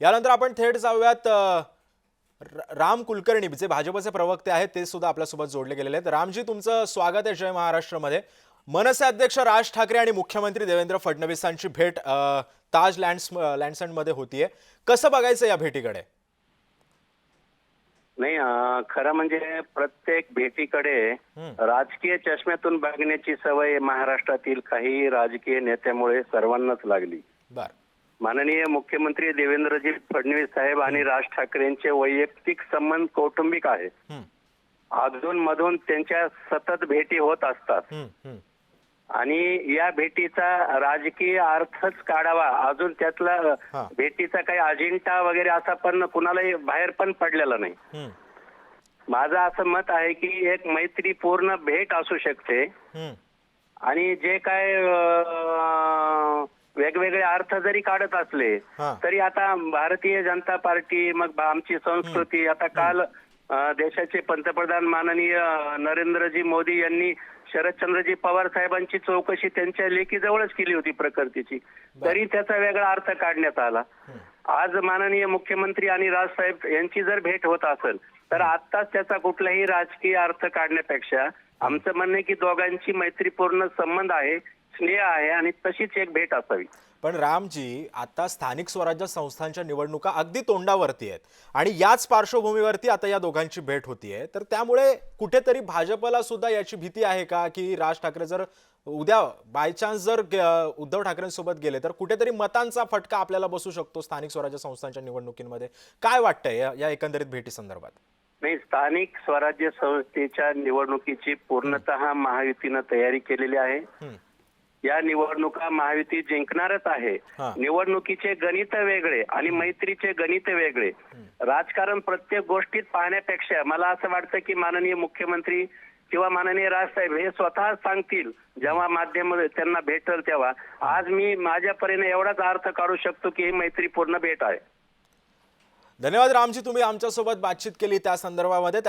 यानंतर आपण थेट जाऊयात राम कुलकर्णी जे भाजपचे प्रवक्ते आहेत ते सुद्धा आपल्यासोबत जोडले गेलेले आहेत. रामजी तुमचं स्वागत आहे जय महाराष्ट्रमध्ये. मनसे अध्यक्ष राज ठाकरे आणि मुख्यमंत्री देवेंद्र फडणवीसांची भेट अ, ताज लँड्स लँडसनमध्ये होतीये. कसं बघायचं या भेटीकडे? नाही अं, खरं म्हणजे प्रत्येक भेटीकडे राजकीय चष्म्यातून बघण्याची सवय महाराष्ट्रातील काही राजकीय नेत्यामुळे सर्वांनाच लागली. बर. माननीय मुख्यमंत्री देवेंद्रजी फडणवीस साहेब आणि राज ठाकरेंचे वैयक्तिक संबंध कौटुंबिक आहे. हम्म, अधून मधून त्यांच्या सतत भेटी होत असतात. आणि या भेटीचा राजकीय अर्थच काढावा. अजून त्यातला. भेटीचा काही अजिंठा वगैरे असा पण कुणालाही बाहेर पण पडलेला नाही. माझं असं मत आहे की एक मैत्रीपूर्ण भेट असू शकते. आणि जे काय वेगवेगळे अर्थ जरी काढत असले. तरी आता भारतीय जनता पार्टी मग आमची संस्कृती आता काल देशाचे पंतप्रधान माननीय नरेंद्रजी मोदी यांनी शरदचंद्रजी पवार साहेबांची चौकशी त्यांच्या लेखीजवळच केली होती प्रकृतीची. तरी त्याचा वेगळा अर्थ काढण्यात आला. आज माननीय मुख्यमंत्री आणि राजसाहेब यांची जर भेट होत असेल तर आत्ताच त्याचा कुठलाही राजकीय अर्थ काढण्यापेक्षा आमचं म्हणणं की दोघांची मैत्रीपूर्ण संबंध आहे. स्नेह आहे आणि तशीच एक भेट असावी. पण रामजी आता स्थानिक स्वराज्य संस्थांच्या निवडणुका अगदी तोंडावरती आहेत. आणि याच पार्श्वभूमीवरती आता या दोघांची भेट होतीये. तर त्यामुळे कुठेतरी भाजपला सुद्धा याची भीती आहे का? की राज ठाकरे जर उद्या बाय चान्स जर उद्धव ठाकरेंसोबत गेले तर कुठेतरी मतांचा फटका आपल्याला बसू शकतो स्थानिक स्वराज्य संस्थांच्या निवडणुकीमध्ये. काय वाटतंय या- या एकंदरीत भेटी संदर्भात नाही स्थानिक स्वराज्य संस्थेच्या निवडणुकीची पूर्णतः महायुतीनं तयारी केलेली आहे. या निवडणुका महायुती जिंकणारच आहे. निवडणुकीचे गणित वेगळे आणि मैत्रीचे गणित वेगळे. राजकारण प्रत्येक गोष्टीत पाहण्यापेक्षा मला असं वाटतं की माननीय मुख्यमंत्री किंवा माननीय राजसाहेब हे स्वतः सांगतील जेव्हा माध्यम त्यांना भेटल तेव्हा. आज मी माझ्या परीने एवढाच अर्थ काढू शकतो की ही मैत्रीपूर्ण भेट आहे. धन्यवाद रामजी तुम्ही आमच्यासोबत बातचीत केली त्या संदर्भामध्ये.